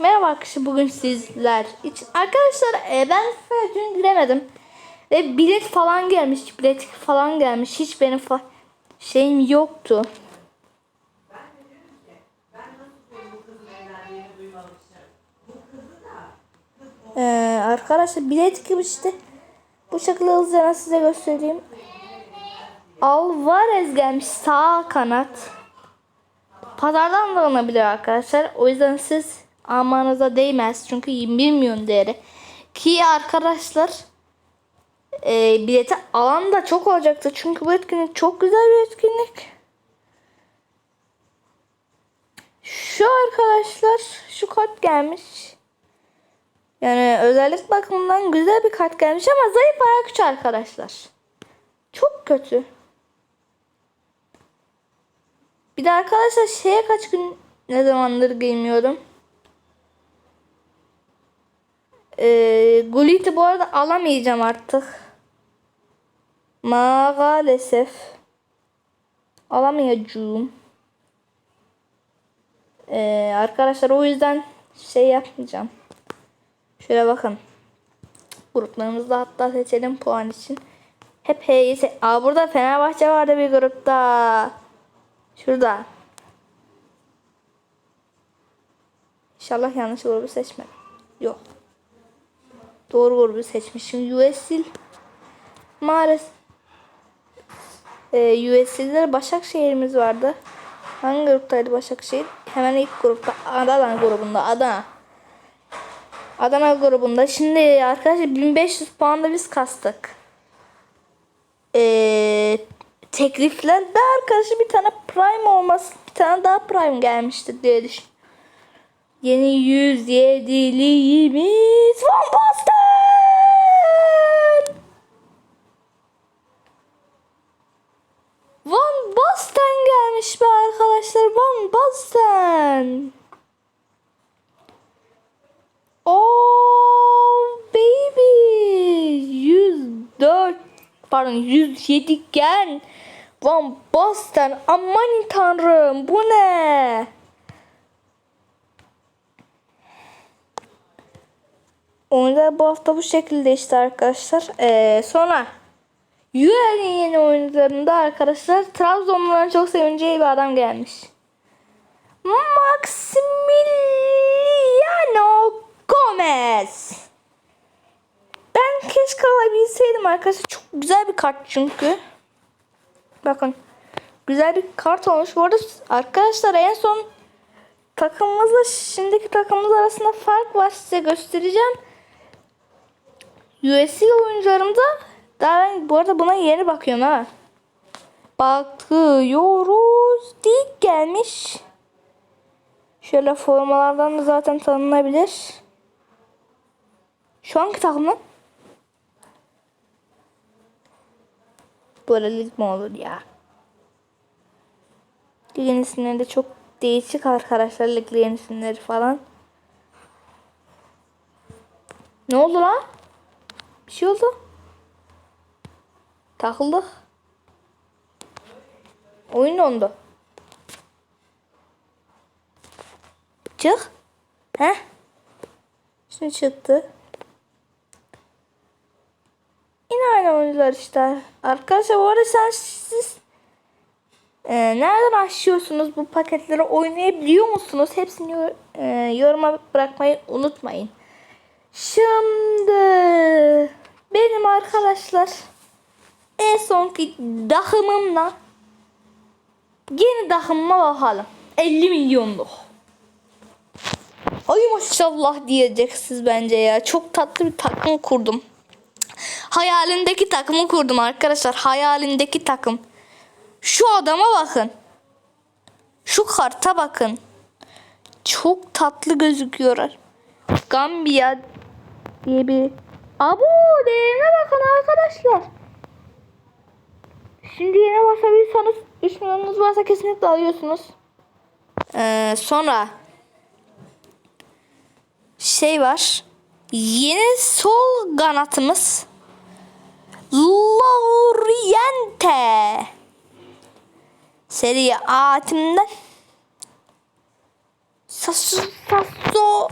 Merhaba arkadaşlar bugün sizler için. Arkadaşlar e, ben dün giremedim. Ve bilet falan gelmiş. Bilet falan gelmiş. Hiç benim şeyim yoktu. Ee, arkadaşlar bilet gibi işte. Bu şekilde hızlıca size göstereyim. Alvarez gelmiş sağ kanat. Pazardan da alınabilir arkadaşlar. O yüzden siz almanıza değmez. Çünkü 21 milyon değeri. Ki arkadaşlar e, bileti alan da çok olacaktı. Çünkü bu etkinlik çok güzel bir etkinlik. Şu arkadaşlar şu kart gelmiş. Yani özellik bakımından güzel bir kart gelmiş ama zayıf ayak güç arkadaşlar. Çok kötü. Bir de arkadaşlar şeye kaç gün ne zamandır girmiyorum. Ee, Gullit'i bu arada alamayacağım artık. Maalesef. Alamayacağım. Ee, arkadaşlar o yüzden şey yapmayacağım. Şöyle bakın. Gruplarımızda hatta seçelim puan için. Hep H'yi se- Aa burada Fenerbahçe vardı bir grupta. Şurada. İnşallah yanlış grubu seçmedim. Yok. Doğru grubu seçmişim. USL maalesef ee, USL'de Başakşehir'imiz vardı. Hangi gruptaydı Başakşehir? Hemen ilk grupta. Adana grubunda. Adana. Adana grubunda. Şimdi arkadaşlar 1500 puanda biz kastık. Ee, tekliflerde arkadaşlar bir tane prime olması bir tane daha prime gelmişti diye düşün. Yeni 107'liğimiz Van Basten. Van Basten gelmiş be arkadaşlar. Van Basten. Oh baby. 104 pardon 107 gen. Van Basten. Aman tanrım bu ne? Oyunlar bu hafta bu şekilde işte arkadaşlar. Ee, sonra UEL'in yeni oyunlarında arkadaşlar Trabzonluların çok sevineceği bir adam gelmiş. Maximiliano Gomez. Ben keşke alabilseydim arkadaşlar. Çok güzel bir kart çünkü. Bakın. Güzel bir kart olmuş. Bu arada arkadaşlar en son takımımızla şimdiki takımımız arasında fark var. Size göstereceğim. USC oyuncularımda daha ben bu arada buna yeni bakıyorum ha. Bakıyoruz. Dik gelmiş. Şöyle formalardan da zaten tanınabilir. Şu anki takımın Mi olur ya? Ligin isimleri de çok değişik arkadaşlar. Liglerin isimleri falan. Ne oldu lan? Bir şey oldu. Takıldık. Oyun dondu. Çık. He? Şimdi çıktı. Yine aynı oyuncular işte. Arkadaşlar bu arada sen siz e, nereden açıyorsunuz bu paketleri oynayabiliyor musunuz? Hepsini e, yoruma bırakmayı unutmayın. Şimdi benim arkadaşlar en sonki dahımımla yeni dahımıma bakalım. 50 milyonluk. Ay maşallah diyeceksiniz bence ya. Çok tatlı bir takım kurdum. Hayalindeki takımı kurdum arkadaşlar. Hayalindeki takım. Şu adama bakın. Şu karta bakın. Çok tatlı gözüküyorlar. Gambiya diye bir... Abo değerine bakın arkadaşlar. Şimdi yine basabilirseniz 3 milyonunuz varsa kesinlikle alıyorsunuz. Ee, sonra şey var. Yeni sol kanatımız Lauriente Serie A timden Sasso, Sasso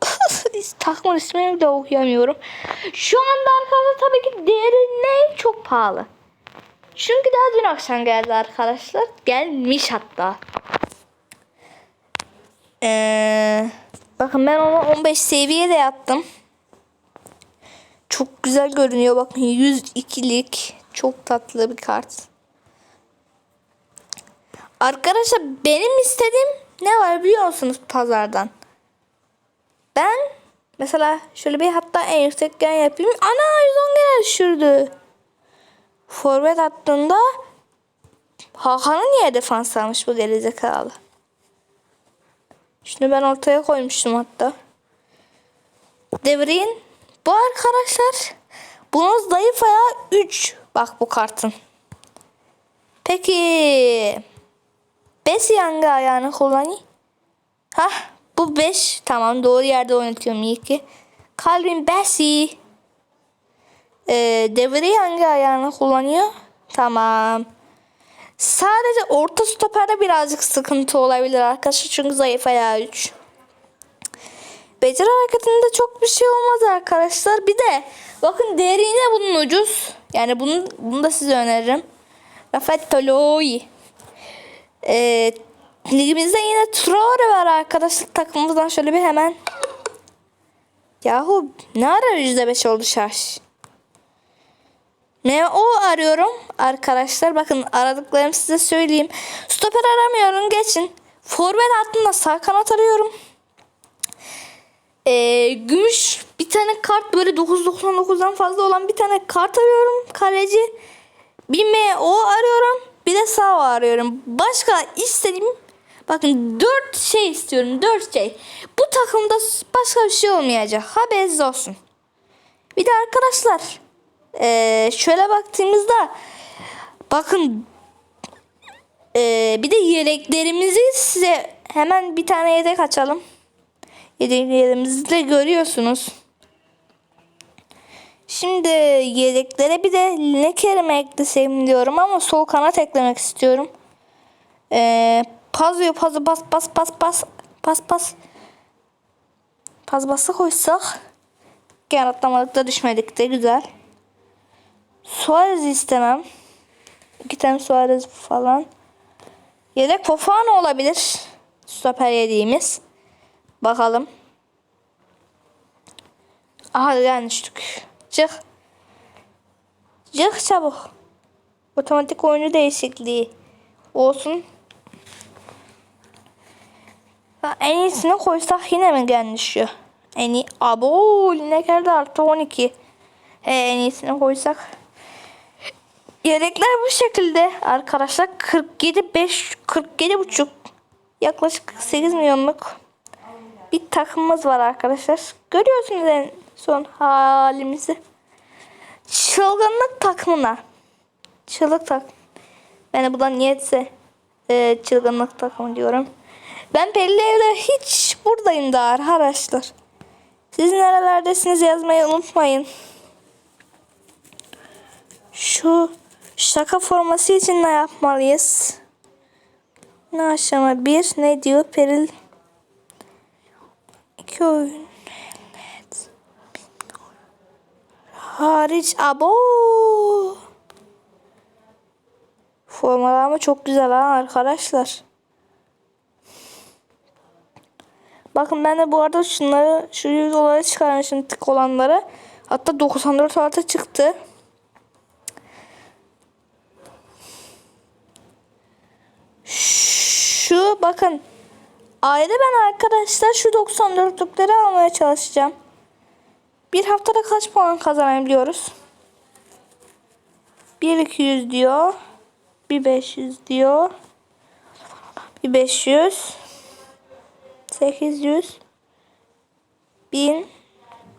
takımın ismini de okuyamıyorum. Şu anda arkadaşlar tabii ki değeri ne? Çok pahalı. Çünkü daha dün akşam geldi arkadaşlar. Gelmiş hatta. Ee, bakın ben onu 15 seviyede yaptım. Çok güzel görünüyor. Bakın 102'lik. Çok tatlı bir kart. Arkadaşlar benim istediğim ne var biliyor musunuz pazardan? Ben mesela şöyle bir hatta en yüksekken yapayım. Ana 110 gene düşürdü. Forvet attığında Hakan'ı niye defans almış bu gerizekalı? Şunu ben ortaya koymuştum hatta. Devrin bu arkadaşlar bunun zayıf ayağı 3. Bak bu kartın. Peki Besi hangi ayağını kullanayım? Hah bu 5. Tamam doğru yerde oynatıyorum iyi ki. Calvin Bessie. Ee, Devri hangi ayağını kullanıyor? Tamam. Sadece orta stoperde birazcık sıkıntı olabilir arkadaşlar. Çünkü zayıf ayağı 3. Beceri hareketinde çok bir şey olmaz arkadaşlar. Bir de bakın değeri yine bunun ucuz. Yani bunu, bunu da size öneririm. Rafael Toloi. Ee, ligimizde yine Traore var arkadaşlar. Takımımızdan şöyle bir hemen. Yahu ne ara %5 oldu şarj? Ne o arıyorum arkadaşlar. Bakın aradıklarımı size söyleyeyim. Stoper aramıyorum geçin. Forvet hattında sağ kanat arıyorum. Ee, gümüş bir tane kart böyle 999'dan fazla olan bir tane kart arıyorum. Kaleci. Bir MO arıyorum. Bir de sağ arıyorum. Başka istediğim bakın 4 şey istiyorum. 4 şey. Bu takımda başka bir şey olmayacak. Haberiniz olsun. Bir de arkadaşlar ee, şöyle baktığımızda bakın ee, bir de yeleklerimizi size hemen bir tane yedek açalım. Yedeklerimizi de görüyorsunuz. Şimdi yedeklere bir de ne kerime eklesem diyorum ama sol kanat eklemek istiyorum. Ee, pazıyor pazı pas pas pas pas pas pas pas bası koysak gene atlamadık düşmedik de güzel. Suarez istemem. İki tane Suarez falan. Yedek Fofana olabilir. Stoper yediğimiz. Bakalım. Aha düştük. Çık. Çık çabuk. Otomatik oyuncu değişikliği olsun. En iyisini koysak yine mi gelmişiyor? En iyi. Abo ne geldi artı 12. He, en iyisini koysak. Yedekler bu şekilde arkadaşlar 47 5 47 buçuk yaklaşık 48 milyonluk bir takımımız var arkadaşlar. Görüyorsunuz en son halimizi. Çılgınlık takımına. Çılgınlık tak. Ben de buradan niyetse e, çılgınlık takımı diyorum. Ben belli evde hiç buradayım da arkadaşlar. Siz nerelerdesiniz yazmayı unutmayın. Şu şaka forması için ne yapmalıyız? Ne aşama bir ne diyor Peril? Oyun. Evet. Hariç abo. Formalar ama çok güzel ha arkadaşlar. Bakın ben de bu arada şunları şu yüz olayı çıkarmışım tık olanları. Hatta 94 artı çıktı. Şu bakın. Ayda ben arkadaşlar şu 94'lükleri almaya çalışacağım. Bir haftada kaç puan kazanabiliyoruz? 1 200 diyor. Bir 500 diyor. Bir 500. 800. 1000.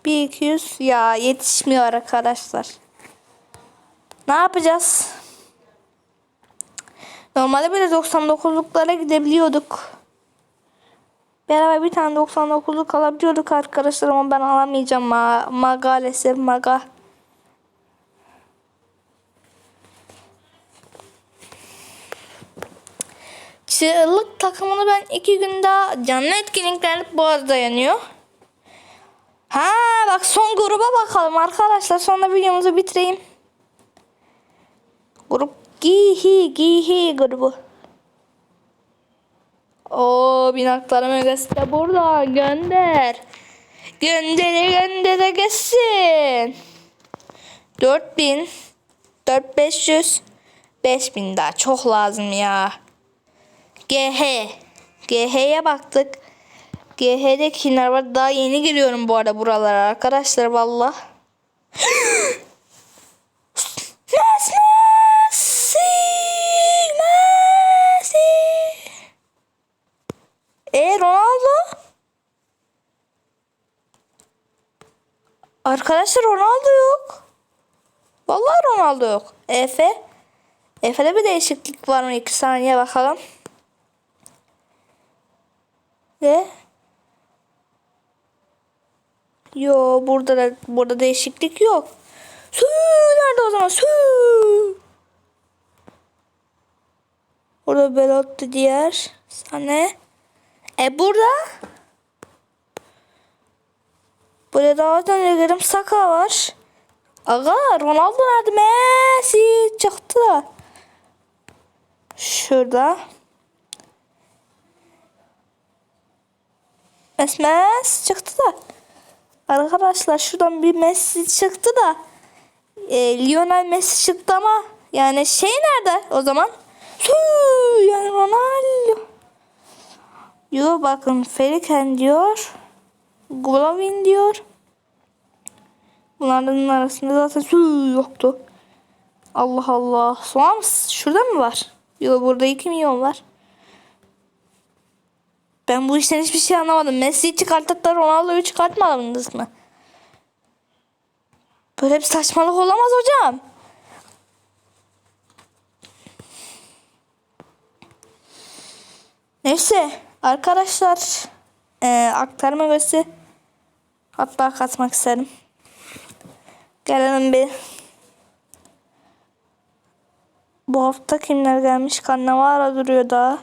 Bir 200. Ya yetişmiyor arkadaşlar. Ne yapacağız? Normalde böyle 99'luklara gidebiliyorduk. Beraber bir tane 99'luk alabiliyorduk arkadaşlar ama ben alamayacağım ma maalesef maga. Çığlık takımını ben iki gün daha canlı etkinliklerde bu arada yanıyor. Ha bak son gruba bakalım arkadaşlar. Sonra videomuzu bitireyim. Grup Gihi Gihi grubu. O binaklar megası da burada. Gönder. Göndere göndere geçsin. 4000 4500 5000 daha çok lazım ya. GH. GH'ye baktık. GH'de kimler var? Daha yeni giriyorum bu arada buralara arkadaşlar valla. Messi! Messi! E Ronaldo? Arkadaşlar Ronaldo yok. Vallahi Ronaldo yok. Efe? Efe'de bir değişiklik var mı? 2 saniye bakalım. Ve Yo burada da burada değişiklik yok. Su nerede o zaman? Su. Burada Belotti diğer. Sane. E burada. Burada zaten yarım Saka var. Aga Ronaldo nerede? Messi çıktı da. Şurada. Messi çıktı da. Arkadaşlar şuradan bir Messi çıktı da. E, Lionel Messi çıktı ama yani şey nerede o zaman? Su, yani Ronaldo. Yo bakın Feriken diyor. Golovin diyor. Bunların arasında zaten su yoktu. Allah Allah. Soğan? Şurada mı var? Yok burada 2 milyon var. Ben bu işten hiçbir şey anlamadım. Messi'yi çıkartıp da Ronaldo'yu çıkartmadınız mı? Böyle bir saçmalık olamaz hocam. Neyse arkadaşlar e, aktarma gösteri hatta katmak isterim. Gelelim bir. Bu hafta kimler gelmiş? Cannavaro duruyor daha.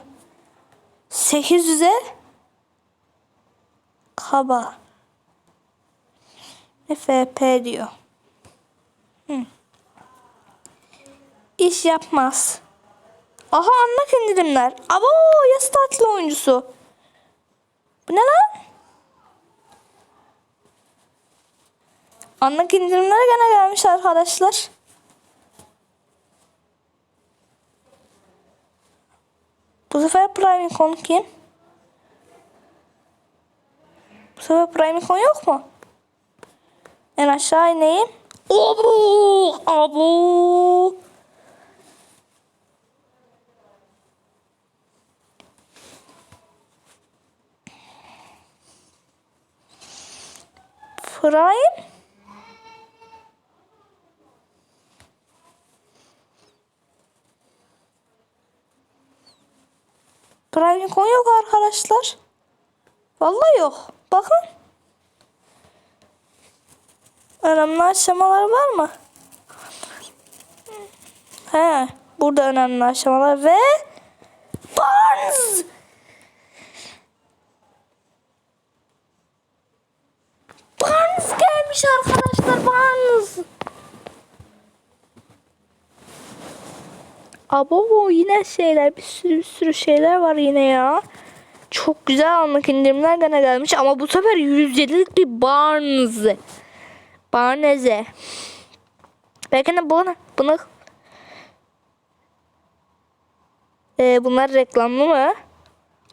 800'e kaba. FP diyor. Hı. İş yapmaz. Aha anlık indirimler. Abo yaz tatili oyuncusu. Bu ne lan? Anlık indirimler gene gelmiş arkadaşlar. Bu sefer Prime Icon kim? Bu sefer Prime Icon yok mu? En aşağı ineyim. Abo! Abo! Prime? Prime Icon yok arkadaşlar. Vallahi yok. Bakın. Önemli aşamalar var mı? He, burada önemli aşamalar ve. Barnes gelmiş arkadaşlar Barnes. Abo yine şeyler bir sürü bir sürü şeyler var yine ya. Çok güzel anlık indirimler gene gelmiş ama bu sefer 107'lik bir Barnes. Barneze. Belki de bunu, bunu ee, bunlar reklamlı mı?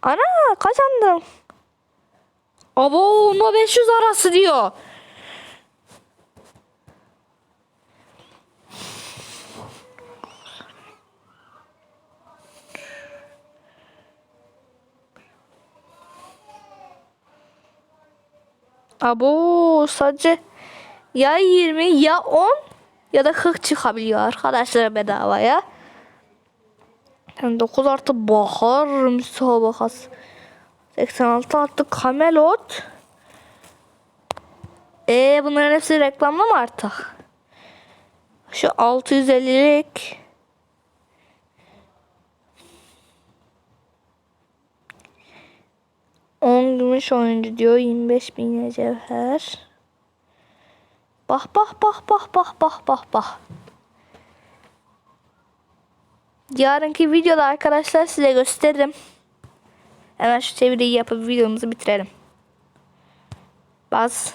Ana kazandım. Abo no 500 arası diyor. Abo sadece ya 20 ya 10 ya da 40 çıkabiliyor arkadaşlar bedavaya. Yani 9 artı bahar müsabakası. 86 artı kamelot. E bunların hepsi reklamlı mı artık? Şu 650'lik. On gümüş oyuncu diyor. 25 bin cevher. Bak bak bak bak bak bak bak bak. Yarınki videoda arkadaşlar size gösteririm. Hemen şu çeviriyi yapıp videomuzu bitirelim. Baz.